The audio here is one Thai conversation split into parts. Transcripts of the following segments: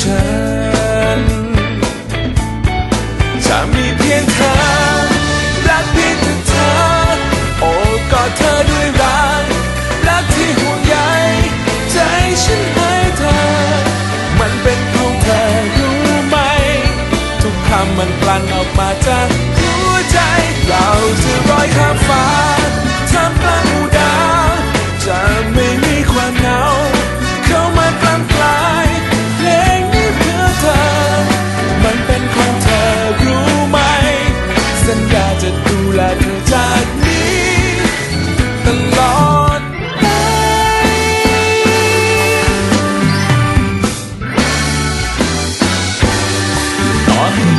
ฉัน จะมีเพียงเธอ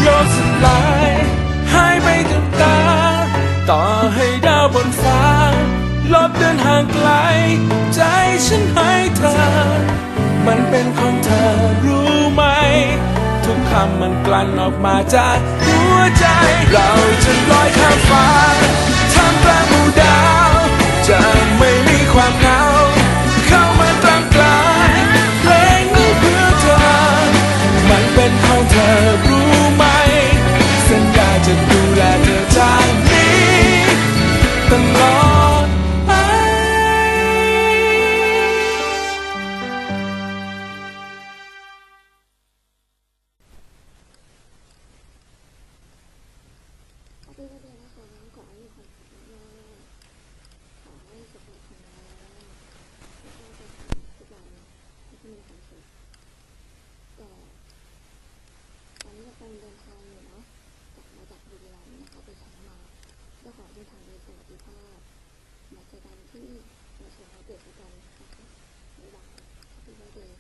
โลกสลายหายไปกับตา ต่อให้ดาวบนฟ้า ลบเดินห่างไกล ใจฉันให้เธอมันเป็นของเธอรู้ไหม ทุกคำมันกลั่นออกมาจากหัวใจ เราจะ พี่ก็จะมาขอน้องขอให้ของขอน้องขอให้สุขภาพของน้แล้วก็จะทำทุกอย่างให้มีความสุขแต่ตอนนี้เรากำลัเดินทางองเนาะกลับมาจากบุรีรัมย์นะคะไปช้างมาก็ขอเดินทางโดยสวัสดิภาพมาเจอกันที่มาชมเขาเกิดกันนะคะบ๊ายบที่ก็เดิน